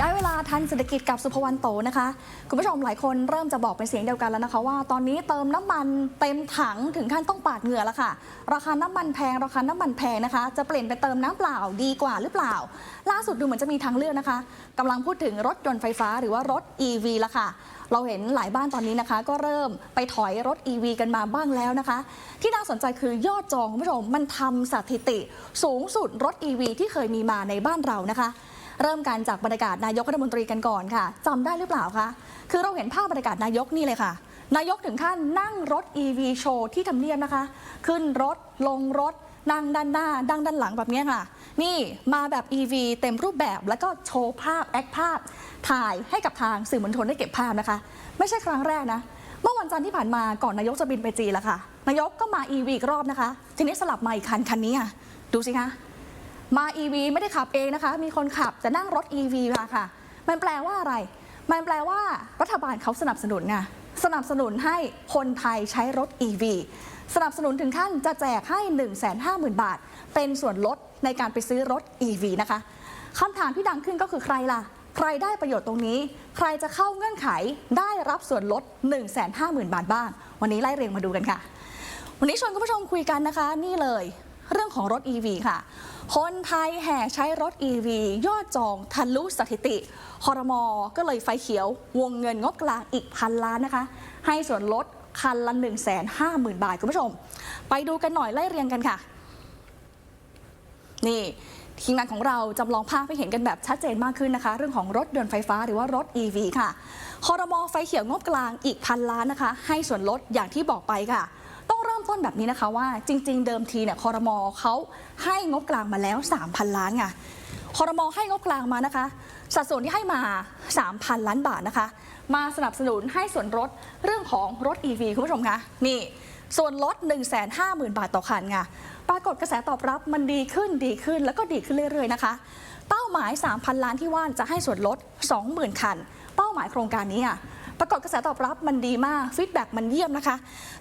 ได้เวลาทันเศรษฐกิจกับสุภวรรณโตนะคะ คุณผู้ชมหลายคนเริ่มจะบอกเป็นเสียงเดียวกันแล้วนะคะ ว่าตอนนี้เติมน้ำมันเต็มถังถึงขั้นต้องปาดเหงื่อแล้วค่ะ ราคาน้ำมันแพง ราคาน้ำมันแพงนะคะ จะเปลี่ยนไปเติมน้ำเปล่าดีกว่าหรือเปล่า ล่าสุดดูเหมือนจะมีทางเลือกนะคะกำลังพูดถึงรถยนต์ไฟฟ้าหรือว่ารถ EV ละค่ะ เราเห็นหลายบ้านตอนนี้นะคะ ก็เริ่มไปถอยรถ EV กันมาบ้างแล้วนะคะ ที่น่าสนใจคือยอดจองคุณผู้ชมมันทำสถิติ สูงสุดรถ EV ที่เคยมีมาในบ้านเรานะคะ เริ่มกันจากบรรยากาศนายกรัฐมนตรีกันก่อนค่ะจำได้หรือเปล่าคะคือเราเห็นภาพบรรยากาศนายกนี่เลยค่ะ นายกถึงขั้นนั่งรถ EV โชว์ที่ทำเนียบนะคะ ขึ้นรถลงรถนั่งด้านหน้าดังด้านหลังแบบนี้ค่ะ นี่มาแบบ EV เต็มรูปแบบแล้วก็โชว์ภาพแอคภาพ ถ่ายให้กับทางสื่อมวลชนได้เก็บภาพนะคะ ไม่ใช่ครั้งแรกนะ เมื่อวันจันทร์ที่ผ่านมาก่อนนายกจะบินไปจีนแล้วค่ะ นายกก็มา EV อีกรอบนะคะ ทีนี้สลับมาอีกคันคันนี้อะดูสิคะ มา EV ไม่ได้ขับเองนะคะ มีคนขับจะนั่งรถ EV มาค่ะ มันแปลว่าอะไร มันแปลว่ารัฐบาลเขาสนับสนุนไงสนับสนุนให้คนไทยใช้รถ EV สนับสนุนถึงขั้นจะแจกให้ 150,000 บาท เป็นส่วนลดในการไปซื้อรถ EV นะคะคำถามที่ดังขึ้นก็คือใครล่ะ ใครได้ประโยชน์ตรงนี้ ใครจะเข้าเงื่อนไขได้รับส่วนลด 150,000 บาทบ้าง วันนี้ไล่เรียงมาดูกันค่ะ วันนี้ชวนคุณผู้ชมคุยกันนะคะ นี่เลย เรื่องของรถ EV ค่ะ คนไทยแห่ใช้รถ EV ยอดจองทะลุสถิติคอรมอก็เลยไฟเขียววงเงินงบกลางอีกพันล้านนะคะ ให้ส่วนลดคันละ 1 5 0 0 0 0 บาท คุณผู้ชม ไปดูกันหน่อยไล่เรียงกันค่ะ นี่ทีมงานของเราจำลองภาพให้เห็นกันแบบชัดเจนมากขึ้นนะคะ เรื่องของรถยนต์ไฟฟ้าหรือว่ารถ EV ค่ะคอรมอไฟเขียวงบกลางอีกพันล้านนะคะ ให้ส่วนลดอย่างที่บอกไปค่ะ ต้องเริ่มต้นแบบนี้นะคะว่าจริง ๆ เดิมทีเนี่ยคอรมอเขาให้งบกลางมาแล้ว 3,000 ล้านไงคอรมอให้งบกลางมานะคะ สัดส่วนที่ให้มา 3,000 ล้านบาทนะคะ มาสนับสนุนให้ส่วนลดเรื่องของรถ EV คุณผู้ชมคะนี่ส่วนลด 150,000 บาทต่อคันไงปรากฏกระแสตอบรับมันดีขึ้นดีขึ้นแล้วก็ดีขึ้นเรื่อยๆนะคะ เป้าหมาย 3,000 ล้านที่ว่านจะให้ส่วนลด 20,000 คัน เป้าหมายโครงการนี้อะ ปรากฏกระแสตอบรับมันดีมากฟีดแบ็กมันเยี่ยมนะคะ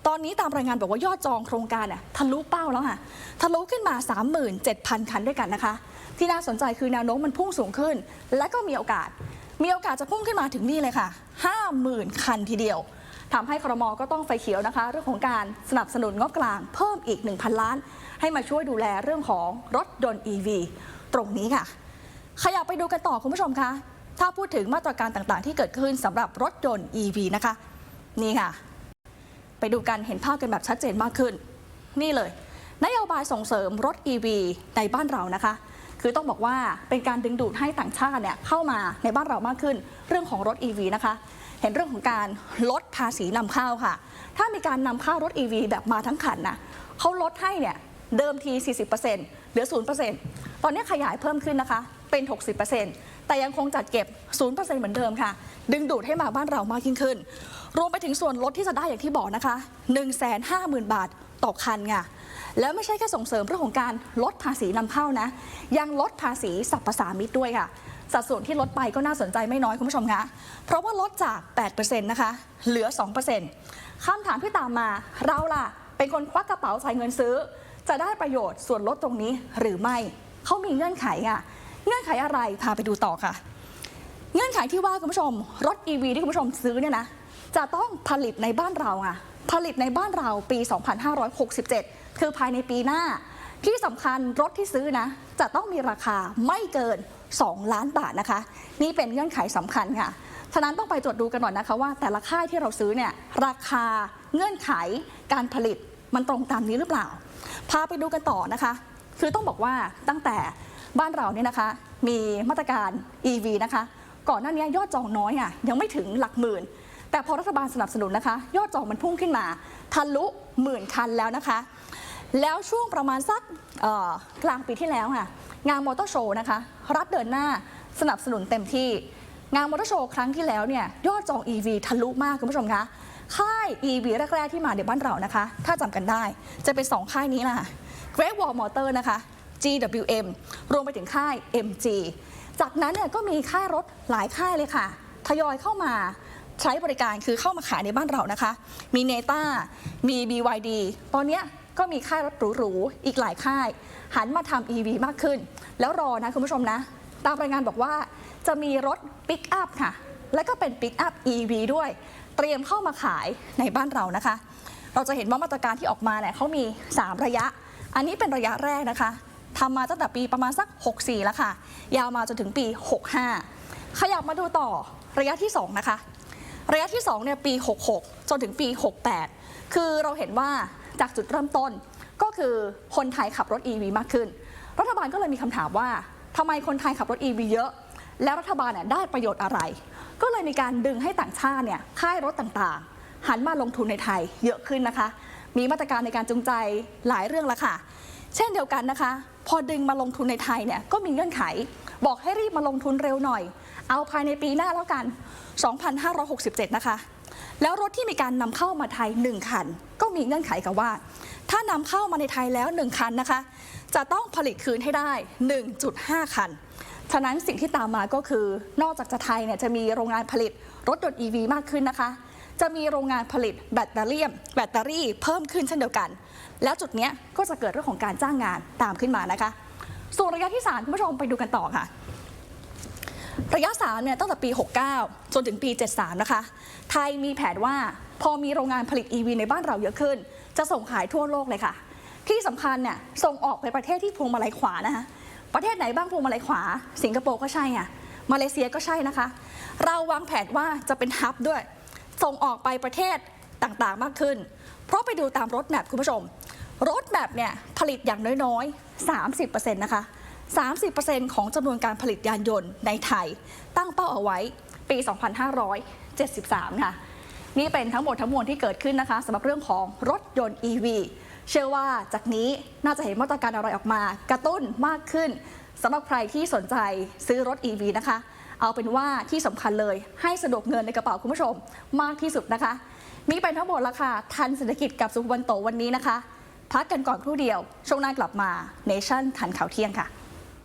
ตอนนี้ตามรายงานบอกว่ายอดจองโครงการเนี่ยทะลุเป้าแล้วค่ะทะลุขึ้นมา 37,000 คันด้วยกันนะคะ ที่น่าสนใจคือแนวโน้มมันพุ่งสูงขึ้น และก็มีโอกาส มีโอกาสจะพุ่งขึ้นมาถึงนี่เลยค่ะ 50,000 คันทีเดียวทำให้ครมก็ต้องไฟเขียวนะคะ เรื่องของการสนับสนุนงบกลางเพิ่มอีก 1,000 ล้าน ให้มาช่วยดูแลเรื่องของรถยนต์ EV ตรงนี้ค่ะ ขยับไปดูกันต่อคุณผู้ชมคะ ถ้าพูดถึงมาตรการต่างๆ ที่เกิดขึ้นสำหรับรถยนต์ EV นะคะ นี่ค่ะ ไปดูกันเห็นภาพกันแบบชัดเจนมากขึ้น นี่เลยนโยบายส่งเสริมรถ EV ในบ้านเรานะคะ คือต้องบอกว่าเป็นการดึงดูดให้ต่างชาติเนี่ยเข้ามาในบ้านเรามากขึ้น เรื่องของรถ EV นะคะ เห็นเรื่องของการลดภาษีนำเข้าค่ะ ถ้ามีการนำเข้ารถ EV แบบมาทั้งคันนะเขาลดให้เนี่ยเดิมที 40%เหลือ 0%ตอนนี้ขยายเพิ่มขึ้นนะคะ เป็น 60% แต่ยังคงจัดเก็บ 0%เหมือนเดิมค่ะ ดึงดูดให้มาบ้านเรามากยิ่งขึ้น รวมไปถึงส่วนลดที่จะได้อย่างที่บอกนะคะ 150,000 บาทต่อคันไงแล้วไม่ใช่แค่ส่งเสริมเรื่องของการลดภาษีนำเข้านะ ยังลดภาษีสรรพสามิตด้วยค่ะ สัดส่วนที่ลดไปก็น่าสนใจไม่น้อยคุณผู้ชมคะเพราะว่าลดจาก 8%นะคะ เหลือ 2%คำถามที่ตามมาเราล่ะ เป็นคนควักกระเป๋าใช้เงินซื้อ จะได้ประโยชน์ส่วนลดตรงนี้หรือไม่ เขามีเงื่อนไขอะ เงื่อนไขอะไรพาไปดูต่อค่ะ เงื่อนไขที่ว่าคุณผู้ชม รถ EV ที่คุณผู้ชมซื้อเนี่ยนะจะต้องผลิตในบ้านเราอะผลิตในบ้านเราปี 2567 คือภายในปีหน้า ที่สำคัญรถที่ซื้อนะ จะต้องมีราคาไม่เกิน 2 ล้านบาทนะคะ นี่เป็นเงื่อนไขสำคัญค่ะฉะนั้นต้องไปตรวจดูกันหน่อยนะคะว่า แต่ละค่ายที่เราซื้อเนี่ยราคาเงื่อนไขการผลิตมันตรงตามนี้หรือเปล่า พาไปดูกันต่อนะคะ คือต้องบอกว่าตั้งแต่ บ้านเราเนี่ยนะคะ มีมาตรการ EV นะคะ ก่อนหน้านี้ยอดจองน้อยอะยังไม่ถึงหลักหมื่น แต่พอรัฐบาลสนับสนุนนะคะ ยอดจองมันพุ่งขึ้นมาทะลุหมื่นคันแล้วนะคะ แล้วช่วงประมาณสักกลางปีที่แล้วค่ะงานมอเตอร์โชว์นะคะ รัฐเดินหน้าสนับสนุนเต็มที่ งานมอเตอร์โชว์ครั้งที่แล้วเนี่ยยอดจอง EV ทะลุมากคุณผู้ชมคะค่าย EV แรก ๆ ที่มาในบ้านเรานะคะ ถ้าจำกันได้จะเป็น 2 ค่ายนี้ล่ะ Great Wall Motor นะคะ GWM รวมไปถึงค่าย MG จากนั้นเนี่ยก็มีค่ายรถหลายค่ายเลยค่ะ ทยอยเข้ามาใช้บริการคือเข้ามาขายในบ้านเรานะคะ มีเนต้ามี BYD ตอนนี้ก็มีค่ายรถหรูๆ อีกหลายค่าย หันมาทำ EV มากขึ้น แล้วรอนะคุณผู้ชมนะ ตามรายงานบอกว่าจะมีรถปิกอัพค่ะ และก็เป็นปิกอัพ EV ด้วย เตรียมเข้ามาขายในบ้านเรานะคะ เราจะเห็นว่ามาตรการที่ออกมาเนี่ยเขามี 3 ระยะ อันนี้เป็นระยะแรกนะคะ ทำมาตั้งแต่ปีประมาณสัก 64 แล้วค่ะ ยาวมาจนถึงปี 65 ขยับมาดูต่อระยะที่ 2 นะคะ ระยะที่ 2 เนี่ยปี 66 จนถึงปี 68 คือเราเห็นว่าจากจุดเริ่มต้นก็คือคนไทยขับรถ EV มากขึ้น รัฐบาลก็เลยมีคำถามว่าทำไมคนไทยขับรถ EV เยอะ แล้วรัฐบาลเนี่ยได้ประโยชน์อะไร ก็เลยมีการดึงให้ต่างชาติเนี่ยค่ายรถต่างๆ หันมาลงทุนในไทยเยอะขึ้นนะคะ มีมาตรการในการจูงใจหลายเรื่องแล้วค่ะ เช่นเดียวกันนะคะ พอดึงมาลงทุนในไทยเนี่ยก็มีเงื่อนไข บอกให้รีบมาลงทุนเร็วหน่อย เอาภายในปีหน้าแล้วกัน 2567 นะคะ แล้วรถที่มีการนำเข้ามาไทย 1 คัน ก็มีเงื่อนไขกับว่า ถ้านำเข้ามาในไทยแล้ว 1 คันนะคะ จะต้องผลิตคืนให้ได้ 1.5 คัน ฉะนั้นสิ่งที่ตามมาก็คือนอกจากจะไทยเนี่ยจะมีโรงงานผลิตรถยนต์ EV มากขึ้นนะคะ จะมีโรงงานผลิตแบตเตอรี่แบตเตอรี่เพิ่มขึ้นเช่นเดียวกัน แล้วจุดนี้ก็จะเกิดเรื่องของการจ้างงานตามขึ้นมานะคะ ส่วนระยะที่ 3 คุณผู้ชมไปดูกันต่อค่ะ ระยะ3เนี่ยตั้งแต่ปี 69 จนถึงปี 73 นะคะ ไทยมีแผนว่าพอมีโรงงานผลิต EV ในบ้านเราเยอะขึ้น จะส่งขายทั่วโลกเลยค่ะ ที่สำคัญเนี่ยส่งออกไปประเทศที่พวงมาลัยขวานะคะประเทศไหนบ้างพวงมาลัยขวา สิงคโปร์ก็ใช่อะมาเลเซียก็ใช่นะคะ เราวางแผนว่าจะเป็นฮับด้วย ส่งออกไปประเทศต่างๆ มากขึ้น เพราะไปดูตามรถแมพคุณผู้ชม รถแมพเนี่ยผลิตอย่างน้อยๆ 30%นะคะ 30%ของจำนวนการผลิตยานยนต์ในไทย ตั้งเป้าเอาไว้ปี 2573 ค่ะ นี่เป็นทั้งหมดทั้งมวลที่เกิดขึ้นนะคะสำหรับเรื่องของรถยนต์ EV เชื่อว่าจากนี้น่าจะเห็นมาตรการอะไรออกมา กระตุ้นมากขึ้น สำหรับใครที่สนใจซื้อรถ EV นะคะ เอาเป็นว่าที่สำคัญเลยให้สะดวกเงินในกระเป๋าคุณผู้ชมมากที่สุดนะคะนี่เป็นทั้งหมดละค่ะทันเศรษฐกิจกับสุขวันโตวันนี้นะคะ พักกันก่อนครู่เดียว ช่วงหน้ากลับมาเนชั่นทันข่าวเที่ยงค่ะ